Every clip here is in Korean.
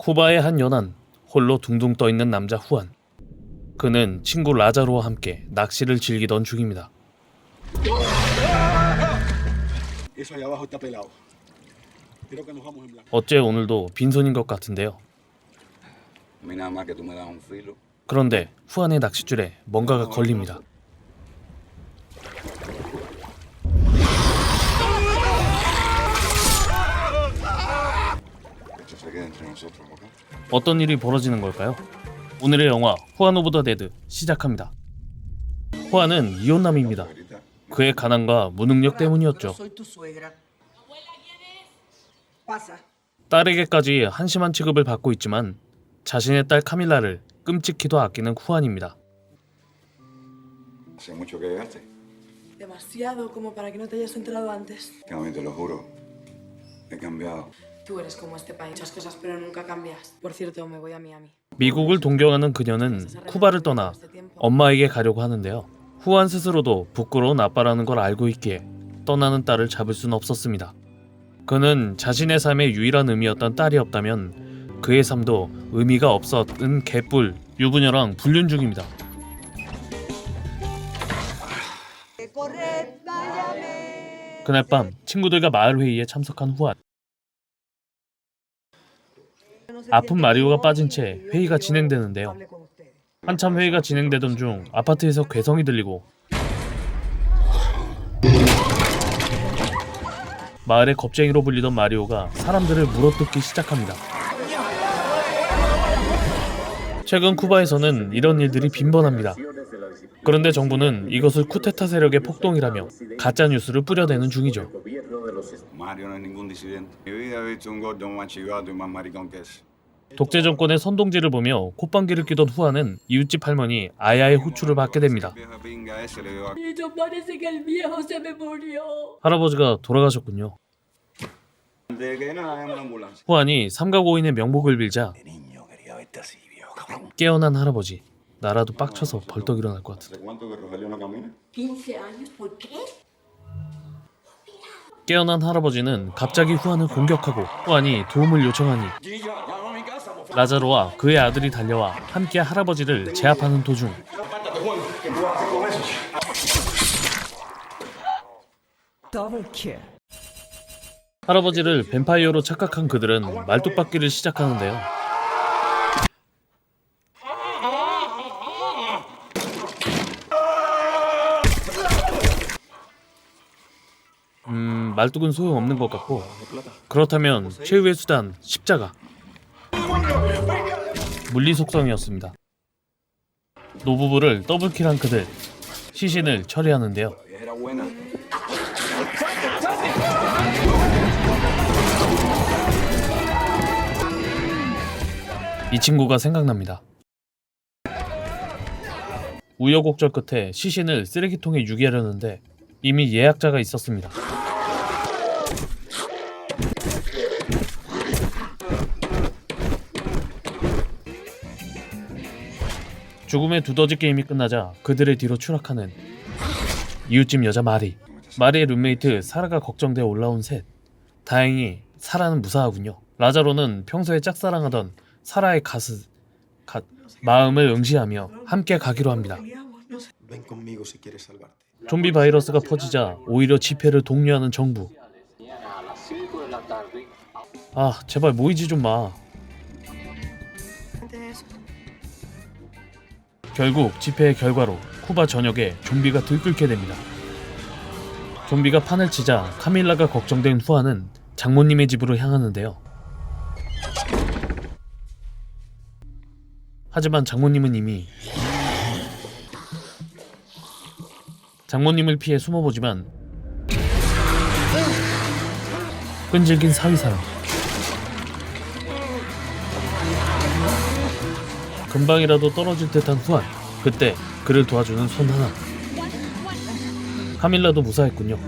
쿠바의 한 연안 홀로 둥둥 떠 있는 남자 후안. 그는 친구 라자로와 함께 낚시를 즐기던 중입니다. 어째 오늘도 빈손인 것 같은데요. 그런데 후안의 낚싯줄에 뭔가가 걸립니다. Nosotros, ¿ok? 어떤 일이 벌어지는 걸까요? 오늘의 영화 후안 오브 더 데드 시작합니다. 후안은 이혼남입니다. 그의 가난과 무능력 때문이었죠. 딸에게까지 한심한 취급을 받고 있지만 자신의 딸 카밀라를 끔찍히도 아끼는 후안입니다. Hace mucho que llegaste. Demasiado como para que no te hayas enterado antes. Cami, te lo juro. He cambiado. Tú eres como este país, muchas cosas, pero nunca cambias. Por cierto, me voy a Miami. 미국을 동경하는 그녀는 쿠바를 떠나 엄마에게 가려고 하는데요. 후안 스스로도 부끄러운 아빠라는 걸 알고 있기에 떠나는 딸을 잡을 수는 없었습니다. 그는 자신의 삶의 유일한 의미였던 딸이 없다면 그의 삶도 의미가 없었은 개뿔 유부녀랑 불륜 중입니다. 그날 밤 친구들과 마을 회의에 참석한 후안 아픈 마리오가 빠진 채 회의가 진행되는데요. 한참 회의가 진행되던 중 아파트에서 괴성이 들리고 마을의 겁쟁이로 불리던 마리오가 사람들을 물어뜯기 시작합니다. 최근 쿠바에서는 이런 일들이 빈번합니다. 그런데 정부는 이것을 쿠데타 세력의 폭동이라며 가짜 뉴스를 뿌려대는 중이죠. 독재 정권의 선동질을 보며 콧방귀를 뀌던 후아는 이웃집 할머니 아야의 호출을 받게 됩니다. 할아버지가 돌아가셨군요. 후안이 삼가고인의 명복을 빌자. 깨어난 할아버지. 나라도 빡쳐서 벌떡 일어날 것 같은데. ¿Hace cuánto que Rogelio no camina? 15 años, ¿por qué? 깨어난 할아버지는 갑자기 후안을 공격하고 후안이 도움을 요청하니 라자로와 그의 아들이 달려와 함께 할아버지를 제압하는 도중. 할아버지를 뱀파이어로 착각한 그들은 말뚝박기를 시작하는데요. 음, 말뚝은 소용없는 것 같고 그렇다면 최후의 수단 십자가 물리 속성이었습니다. 노부부를 더블킬한 그들 시신을 처리하는데요. 이 친구가 생각납니다. 우여곡절 끝에 시신을 쓰레기통에 유기하려는데 이미 예약자가 있었습니다. 죽음의 두더지 게임이 끝나자 그들의 뒤로 추락하는 이웃집 여자 마리. 마리의 룸메이트 사라가 걱정돼 올라온 셋. 다행히 사라는 무사하군요. 라자로는 평소에 짝사랑하던 사라의 가스 가, 마음을 응시하며 함께 가기로 합니다. 좀비 바이러스가 퍼지자 오히려 집회를 독려하는 정부. 아 제발 모이지 좀 마. 결국 집회의 결과로 쿠바 전역에 좀비가 들끓게 됩니다. 좀비가 판을 치자 카밀라가 걱정된 후아는 장모님의 집으로 향하는데요. 하지만 장모님은 이미 장모님을 피해 숨어보지만 끈질긴 사위사랑 금방이라도 떨어질 듯한 후안 그때 그를 도와주는 손 하나 카밀라도 무사했군요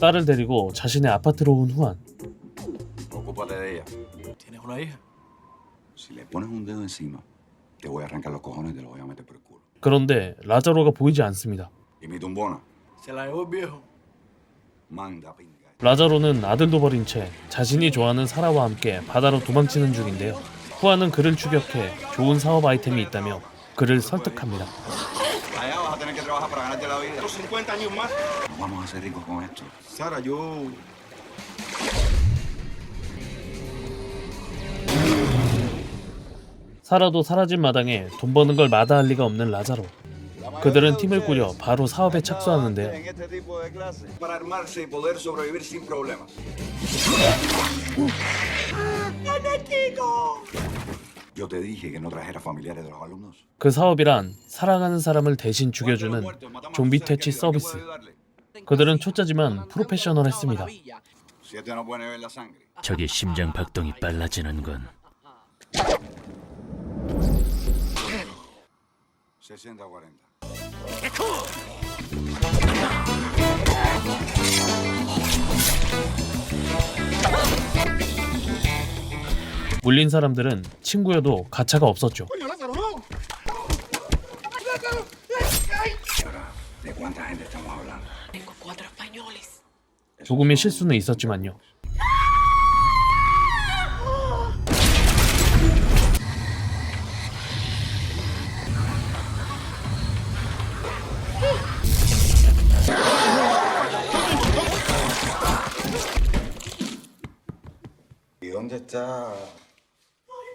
딸을 데리고 자신의 아파트로 온 후안. 그런데 라자로가 보이지 않습니다 라자로는 아들도 버린 채 자신이 좋아하는 사라와 함께 바다로 도망치는 중인데요. 후아는 그를 추격해 좋은 사업 아이템이 있다며 그를 설득합니다. Allá vas a tener que trabajar para ganarte la vida. Los 50 años más. Nos vamos a hacer ricos con esto. Sara, yo. 사라도 사라진 마당에 돈 버는 걸 마다할 리가 없는 라자로. 그들은 팀을 꾸려 바로 사업에 착수하는데요. 그 사업이란 사랑하는 사람을 대신 죽여주는 좀비 퇴치 서비스. 그들은 초짜지만 프로페셔널했습니다. 적의 심장 박동이 빨라지는 건60 40. 물린 사람들은 친구여도 가차가 없었죠. 조금의 실수는 있었지만요.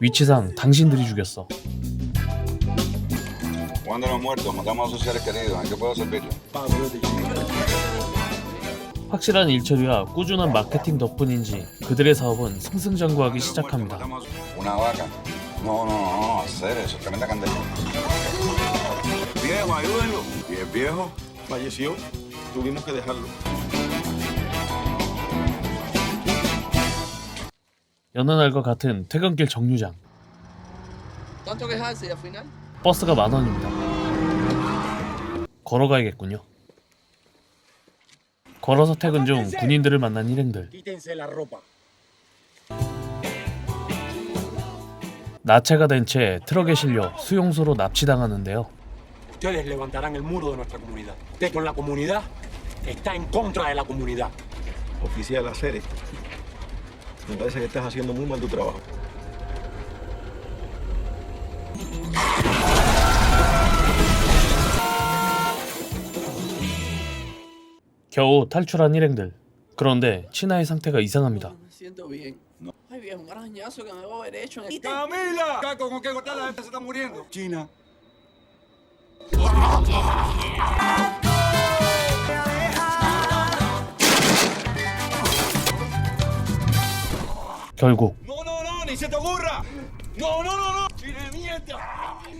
위치상 당신들이 죽였어. 확실한 일처리와 꾸준한 마케팅 덕분인지 그들의 사업은 승승장구하기 시작합니다. 여느 날과 같은 퇴근길 정류장. 버스가 만 원입니다. 걸어가야겠군요. 걸어서 퇴근 중 군인들을 만난 일행들. 나체가 된 채 트럭에 실려 수용소로 납치당하는데요. Ustedes levantarán el muro de nuestra comunidad. Usted con la comunidad está en contra de la comunidad. Oficial, hacer Me parece que estás haciendo muy mal tu trabajo. 겨우 탈출한 일행들. 그런데 친아의 상태가 이상합니다. Mierda!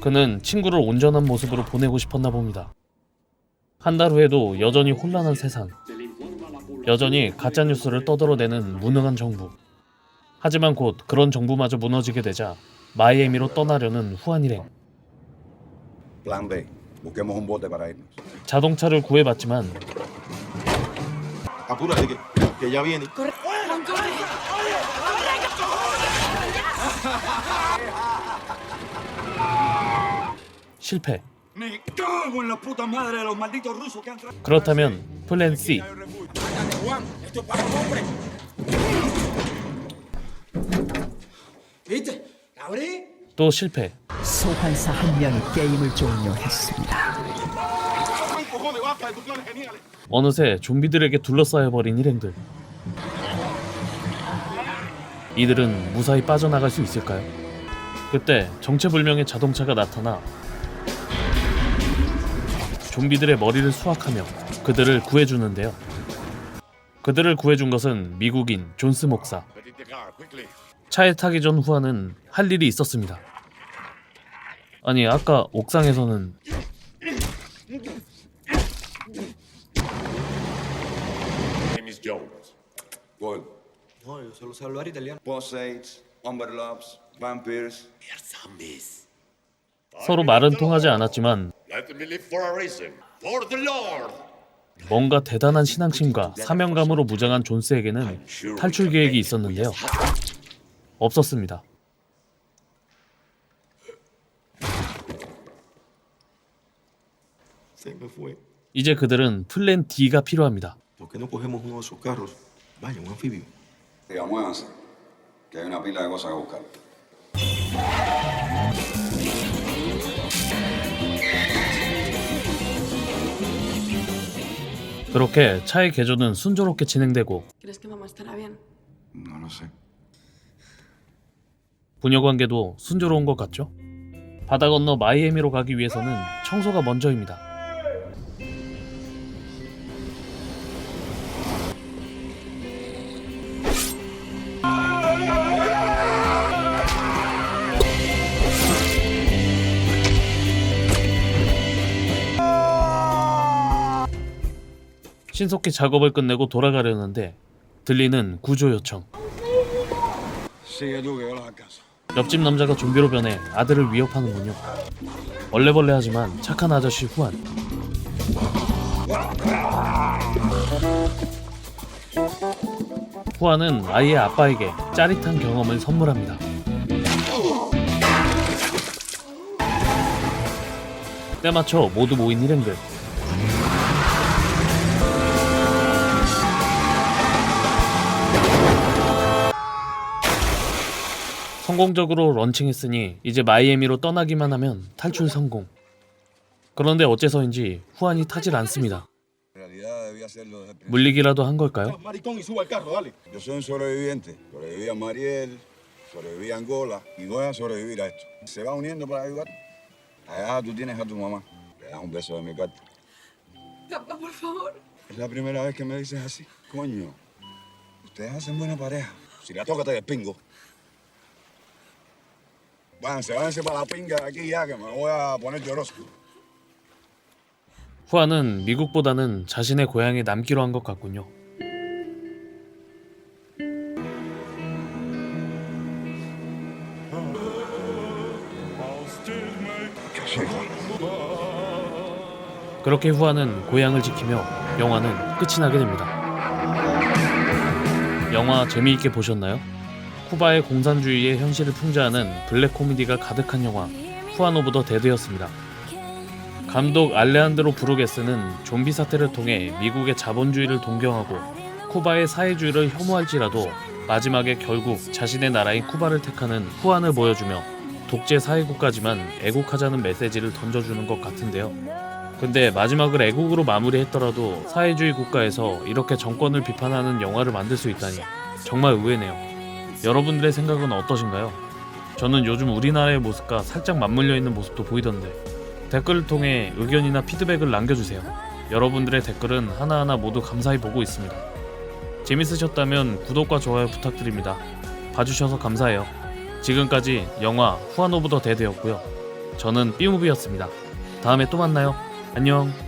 그는 친구를 온전한 모습으로 보내고 싶었나 봅니다. 한 달 후에도 여전히 혼란한 세상. 여전히 가짜 뉴스를 떠들어대는 무능한 정부. 하지만 곧 그런 정부마저 무너지게 되자 마이애미로 떠나려는 후한 일행. 자동차를 구해봤지만 Apúrate, que, que ya viene. 실패. ¡Me cago en la puta madre de los malditos rusos que traído! 그렇다면 플랜 C. 또 실패. 소환사 한 명이 게임을 종료했습니다. 어느새 좀비들에게 둘러싸여 버린 일행들. 이들은 무사히 빠져나갈 수 있을까요? 그때 정체불명의 자동차가 나타나 좀비들의 머리를 수확하며 그들을 구해주는데요. 그들을 구해준 것은 미국인 존스 목사. 차에 타기 전 후아는 할 일이 있었습니다. 아니 아까 옥상에서는. 서로 말은 통하지 않았지만 Let me live for a reason. For the Lord. 뭔가 대단한 신앙심과 사명감으로 무장한 존스에게는 탈출 계획이 있었는데요. 없었습니다. 이제 그들은 플랜 D가 필요합니다. 그렇게 차의 개조는 순조롭게 진행되고. 부녀 관계도 순조로운 것 같죠? 바다 건너 마이애미로 가기 위해서는 청소가 먼저입니다. 신속히 작업을 끝내고 돌아가려는데 들리는 구조 요청. 옆집 남자가 좀비로 변해 아들을 위협하는군요. 얼레벌레하지만 착한 아저씨 후안. 후안은 아이의 아빠에게 짜릿한 경험을 선물합니다. 때맞춰 모두 모인 일행들. 성공적으로 런칭했으니 이제 마이애미로 떠나기만 하면 탈출 성공. 그런데 어째서인지 후안이 타질 않습니다. 물리기라도 한 걸까요? Váyanse, váyanse para la pinga de aquí ya, que me voy a poner lloroso. 후안은 미국보다는 자신의 고향에 남기로 한 것 같군요. 그렇게 후안은 고향을 지키며 영화는 끝이 나게 됩니다. 영화 재미있게 보셨나요? 쿠바의 공산주의의 현실을 풍자하는 블랙 코미디가 가득한 영화 후안 오브 더 데드였습니다. 감독 알레한드로 브루게스는 좀비 사태를 통해 미국의 자본주의를 동경하고 쿠바의 사회주의를 혐오할지라도 마지막에 결국 자신의 나라인 쿠바를 택하는 후안을 보여주며 독재 사회국가지만 애국하자는 메시지를 던져주는 것 같은데요. 근데 마지막을 애국으로 마무리했더라도 사회주의 국가에서 이렇게 정권을 비판하는 영화를 만들 수 있다니 정말 의외네요. 여러분들의 생각은 어떠신가요? 저는 요즘 우리나라의 모습과 살짝 맞물려 있는 모습도 보이던데 댓글을 통해 의견이나 피드백을 남겨주세요. 여러분들의 댓글은 하나하나 모두 감사히 보고 있습니다. 재밌으셨다면 구독과 좋아요 부탁드립니다. 봐주셔서 감사해요. 지금까지 영화 후안 오브 더 데드였고요. 저는 삐무비였습니다. 다음에 또 만나요. 안녕.